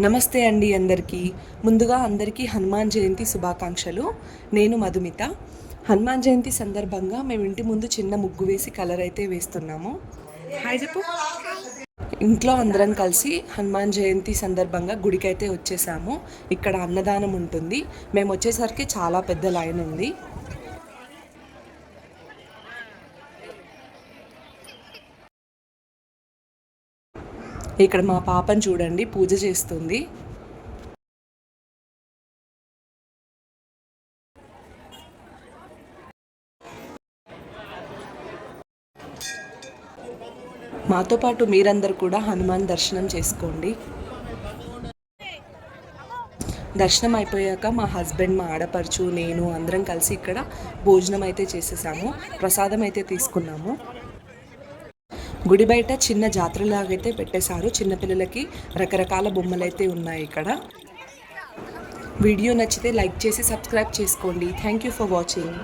నమస్తే అండి అందరికీ. ముందుగా అందరికీ హనుమాన్ జయంతి శుభాకాంక్షలు. నేను మధుమిత. హనుమాన్ జయంతి సందర్భంగా మేము ఇంటి ముందు చిన్న ముగ్గు వేసి కలర్ అయితే వేస్తున్నాము. హాయ్ చెప్పు. ఇంట్లో అందరం కలిసి హనుమాన్ జయంతి సందర్భంగా గుడికి అయితే వచ్చేసాము. ఇక్కడ అన్నదానం ఉంటుంది. మేము వచ్చేసరికి చాలా పెద్ద లైన్ ఉంది. ఇక్కడ మా పాపని చూడండి పూజ చేస్తుంది. మాతో పాటు మీరందరూ కూడా హనుమాన్ దర్శనం చేసుకోండి. దర్శనం అయిపోయాక మా హస్బెండ్ మా ఆడపడుచు నేను అందరం కలిసి ఇక్కడ భోజనం అయితే చేసేసాము ప్రసాదం అయితే తీసుకున్నాము. గుడి బయట చిన్న జాతరలాగైతే పెట్టేశారు. చిన్నపిల్లలకి రకరకాల బొమ్మలు అయితే ఉన్నాయి ఇక్కడ. వీడియో నచ్చితే లైక్ చేసి సబ్స్క్రైబ్ చేసుకోండి. Thank you for watching